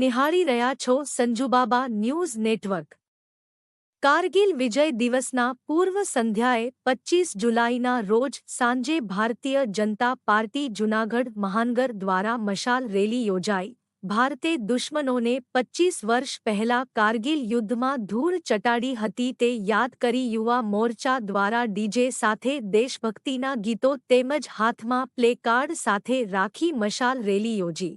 નિહાળી રહ્યા છો સંજુબાબા ન્યૂઝ નેટવર્ક. કારગિલ વિજય દિવસના પૂર્વ સંધ્યાએ પચ્ચીસ જુલાઈના રોજ સાંજે ભારતીય જનતા પાર્ટી જૂનાગઢ મહાનગર દ્વારા મશાલ રેલી યોજાઈ. ભારતે દુશ્મનોને પચ્ચીસ વર્ષ પહેલા કારગિલ યુદ્ધમાં ધૂળ ચટાડી હતી તે યાદ કરી યુવા મોરચા દ્વારા ડીજે સાથે દેશભક્તિના ગીતો તેમજ હાથમાં પ્લે કાર્ડ સાથે રાખી મશાલ રેલી યોજી.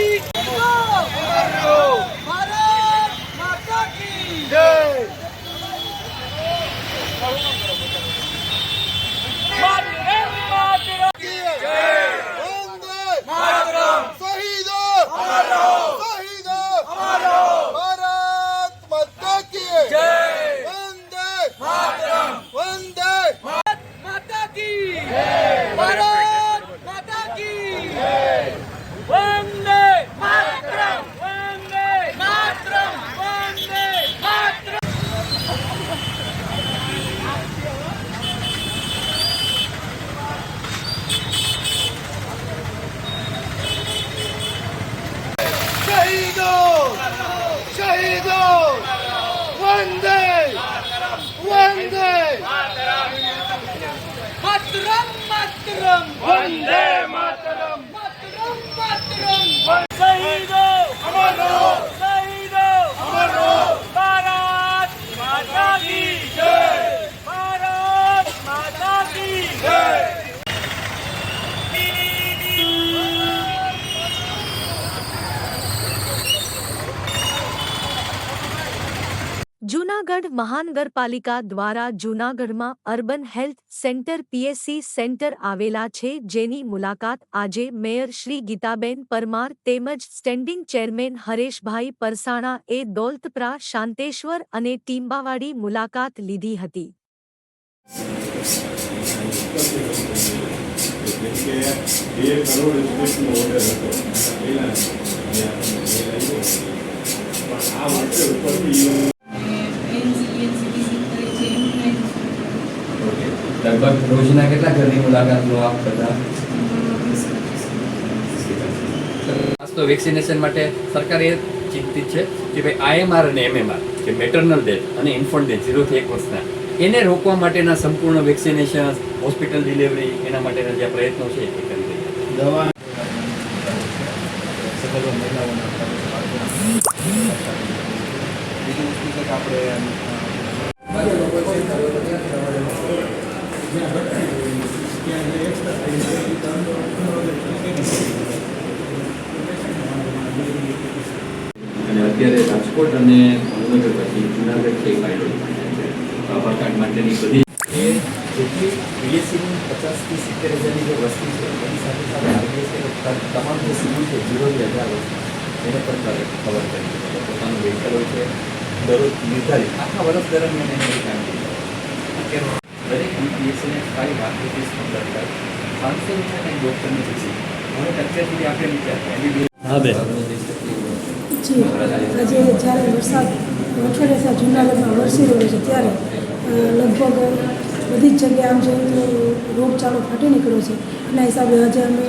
ભારત மாத்திரம் வந்தே மா મહાનગરપાલિકા દ્વારા જૂનાગઢમાં urban health centre PSC centre આવેલા છે, જેની મુલાકાત આજે મેયર શ્રી ગીતાબેન પરમાર તેમજ સ્ટેન્ડિંગ ચેરમેન હરેશભાઈ પરસાણા એ દોલતપ્રા, શાંતેશ્વર અને ટીમ્બાવાડી મુલાકાત લીધી હતી લગભગ રોજના કેટલા ઘરની મુલાકાત લો આપ બધા? ખાસ તો વેક્સિનેશન માટે સરકાર એ ચિંતિત છે કે ભાઈ આઈએમઆર અને એમએમઆર જે મેટર્નલ ડેથ અને ઇન્ફન્ટ ડેથ ઝીરોથી એક વર્ષના એને રોકવા માટેના સંપૂર્ણ વેક્સિનેશન હોસ્પિટલ ડિલિવરી એના માટેના જે પ્રયત્નો છે એ કરી રહ્યા છે. અને અત્યારે રાજકોટ અને ભાવનગર પછી જુનાગઢ છે આધાર કાર્ડ માટેની બધી જેટલી બીએસસીની પચાસથી સિત્તેર હજારની જે વસ્તી છે, એની સાથે સાથે આરબીએસએ તમામ જે સિવિલ છે હજાર વસ્તી એને પણ કવર કરી પોતાનું વેહિકલ હોય છે, દરરોજ નિર્ધારિત, આખા વર્ષ દરમિયાન એને છે બીપીએસસીને ખાલી વાત રૂપીસ પંદર પાંચસો રૂપિયા કંઈક ડૉક્ટરની હવે અત્યાર સુધી આપણે વિચાર એમબીબીએસ હા બે આજે જ્યારે વરસાદ અઠવાડિયા જૂનાગઢમાં વરસી રહ્યો છે ત્યારે લગભગ બધી જ જગ્યાએ આમ જોઈએ તો રોગચાળો ફાટી નીકળ્યો છે. એના હિસાબે આજે અમે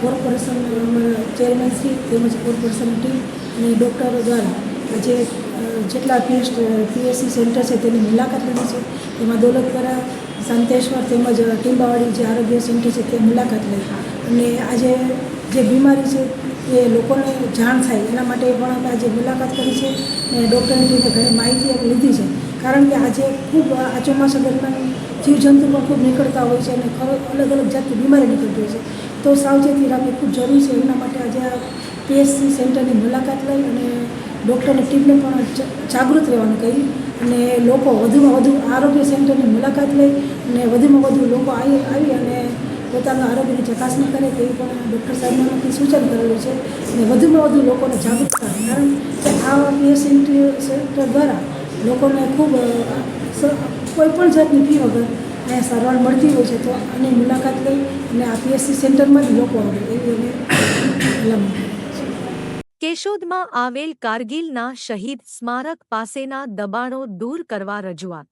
કોર્પોરેશન અમારા ચેરમેનશ્રી તેમજ કોર્પોરેશનની ટીમ અને ડૉક્ટરો દ્વારા અ, જેટલા પીએસ પીએસસી સેન્ટર છે તેની મુલાકાત લીધી છે. તેમાં દોલતપરા સંતેશ્વર તેમજ ટીંબાવાડી જે આરોગ્ય સેન્ટર છે તે મુલાકાત લઈ. અને આજે જે બીમારી છે એ લોકોને જાણ થાય. એના માટે પણ અમે આજે મુલાકાત કરી છે અને ડૉક્ટરની ટીમે ઘણી માહિતી લીધી છે. કારણ કે આજે ખૂબ આ ચોમાસા દરમિયાન જીવજંતુ પણ ખૂબ નીકળતા હોય છે અને અલગ અલગ જાતની બીમારી નીકળતી હોય છે. તો સાવચેતી રાખવી ખૂબ જરૂરી છે. એના માટે આજે આ પીએસસી સેન્ટરની મુલાકાત લઈ અને ડૉક્ટરની ટીમને પણ જાગૃત રહેવાનું કહી અને લોકો વધુમાં વધુ આરોગ્ય સેન્ટરની મુલાકાત લઈ અને વધુમાં વધુ લોકો આવી આવી અને પોતાના આરોગ્યની ચકાસણી કરે તેવી પણ ડૉક્ટર સાહેબના સૂચન કરેલું છે અને વધુમાં વધુ લોકોને જાગૃત કરે કારણ કે આ પીએસસી સેન્ટર દ્વારા લોકોને ખૂબ કોઈપણ જાતની ફી વગર અહીંયા સારવાર મળતી હોય છે તો આની મુલાકાત લઈ અને આ પીએસસી સેન્ટરમાં જ લોકો આવે એવી અમે ભલામણ કેશોદમાં આવેલ કારગિલના શહીદ સ્મારક પાસેના દબાણો દૂર કરવા રજૂઆત.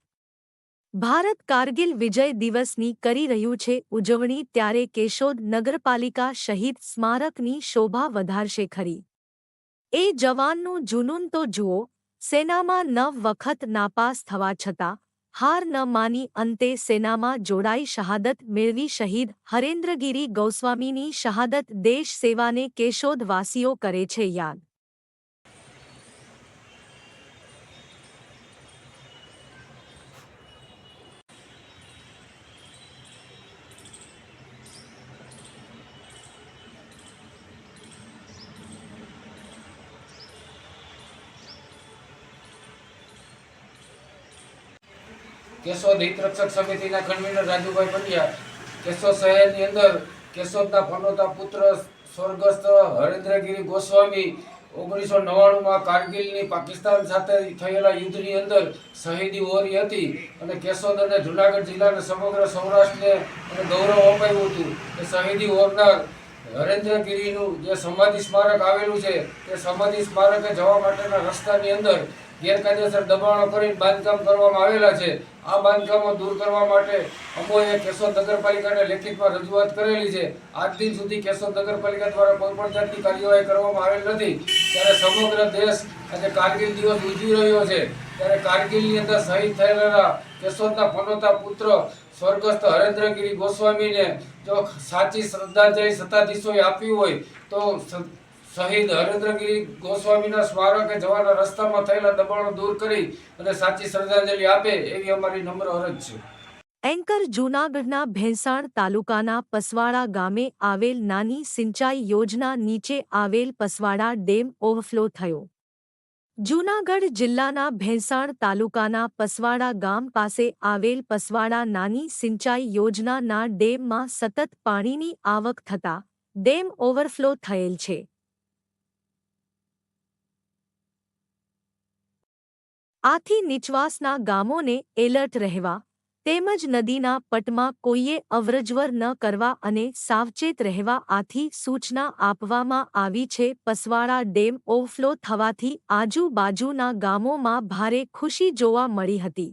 ભારત કારગિલ વિજય દિવસની કરી રહ્યું છે ઉજવણી ત્યારે કેશોદ નગરપાલિકા શહીદ સ્મારકની શોભા વધારશે ખરી. એ જવાનનું જુનૂન તો જુઓ, સેનામાં નવ વખત નાપાસ થવા છતાં હાર ન માની અંતે સેનામાં જોડાઈ શહાદત મેળવી શહીદ હરેન્દ્રગીરી ગૌસ્વામીની શહાદત દેશ સેવાને કેશોદવાસીઓ કરે છે યાદ. કેશોદ હિતરક્ષક સમિતિના કન્વીનર રાજુભાઈ પંડ્યા કેશોદ શહેરની અંદર કેશોદના ફનોતા પુત્ર સ્વર્ગસ્થ હરેન્દ્રગીરી ગોસ્વામી ઓગણીસો નવ્વાણુંમાં કારગિલની પાકિસ્તાન સાથે થયેલા યુદ્ધની અંદર શહીદી ઓરી હતી અને કેશોદ અને જુનાગઢ જિલ્લાને સમગ્ર સૌરાષ્ટ્રને અને ગૌરવ અપાયું હતું. કે શહીદી ઓરના હરેન્દ્રગીરીનું જે સમાધિ સ્મારક આવેલું છે, તે સમાધિ સ્મારકે જવા માટેના રસ્તાની અંદર ગેરકાયદેસર દબાણો કરીને બાંધકામ કરવામાં આવેલા છે. આ બાંધકામો દૂર કરવા માટે અમોએ કેશોદ નગરપાલિકાને લેખિતમાં રજૂઆત કરેલી છે. આજ દિન સુધી કેશોદ નગરપાલિકા દ્વારા કોઈ પણ જાતની કાર્યવાહી કરવામાં આવેલ નથી. ત્યારે સમગ્ર દેશ આજે કારગિલ દિવસ ઉજવી રહ્યો છે. ત્યારે કારગિલની અંદર શહીદ થયેલા કેશોદના પનોતા પુત્ર સ્વર્ગસ્થ હરેન્દ્રગીરી ગોસ્વામીને જો સાચી શ્રદ્ધાંજલિ સત્તાધીશોએ આપી હોય તો શહીદ હરેન્દ્રગીરી ગોસ્વામીના સ્મારકે જવાના રસ્તામાં થયેલા દબાણો દૂર કરી અને સાચી શ્રદ્ધાંજલિ આપે એવી અમારી નમ્ર અરજ છે. એન્કર જૂનાગઢના ભેંસાણ તાલુકાના પસવાડા ગામે આવેલ નાની સિંચાઈ યોજના નીચે આવેલ પસવાડા ડેમ ઓવરફ્લો થયો. જૂનાગઢ જિલ્લાના ભેંસાણ તાલુકાના પસવાડા ગામ પાસે આવેલ પસવાડા નાની સિંચાઈ યોજનાના ડેમમાં સતત પાણીની આવક થતાં ડેમ ઓવરફ્લો થયેલ છે. આથી નીચવાસના ગામોને એલર્ટ રહેવા, તેમજ નદીના પટમાં કોઈએ અવરજવર ન કરવા અને સાવચેત રહેવા આથી સૂચના આપવામાં આવી છે. પસવાડા ડેમ ઓવરફ્લો થવાથી આજુબાજુના ગામોમાં ભારે ખુશી જોવા મળી હતી.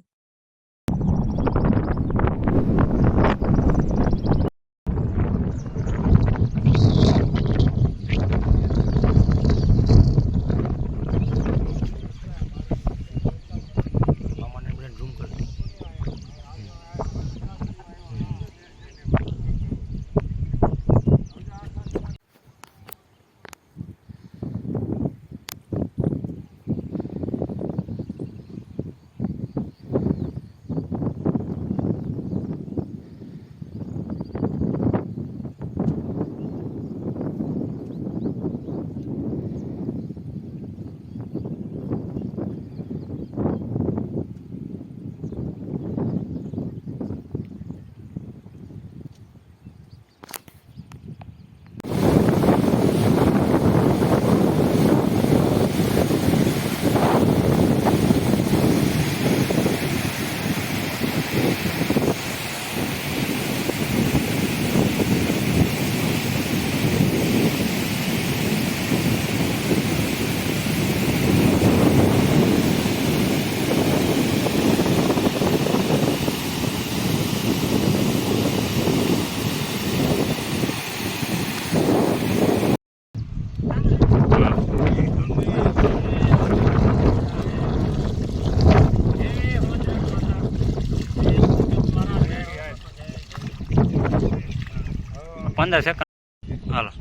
પંદર સેકન્ડ હાલો.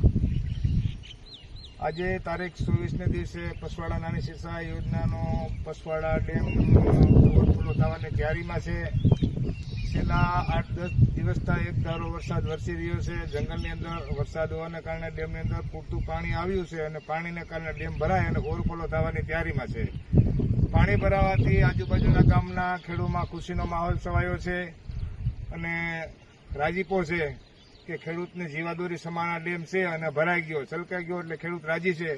આજે તારીખ ચોવીસને દિવસે પસવાડા નાની સિંચાઈ યોજનાનો પસવાડા ડેમ ઓવરફ્લો થવાની તૈયારીમાં છે. છેલ્લા આઠ દસ દિવસથી એક ધારો વરસાદ વરસી રહ્યો છે. જંગલની અંદર વરસાદ હોવાને કારણે ડેમની અંદર પૂરતું પાણી આવ્યું છે અને પાણીને કારણે ડેમ ભરાય અને ઓવરફ્લો થવાની તૈયારીમાં છે. પાણી ભરાવાથી આજુબાજુના ગામના ખેડૂમાં ખુશીનો માહોલ છવાયો છે અને રાજીપો છે. કે ખેડૂતને જીવાદોરી સમાન આ ડેમ છે અને ભરાઈ ગયો, છલકાઈ ગયો એટલે ખેડૂત રાજી છે.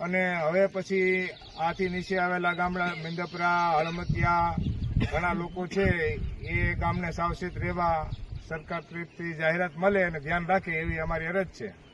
અને હવે પછી આથી નીચે આવેલા ગામડા મિંદપરા, હળમતિયા ઘણા લોકો છે, એ ગામને સાવચેત રહેવા સરકાર તરફથી જાહેરાત મળે અને ધ્યાન રાખે એવી અમારી અરજ છે.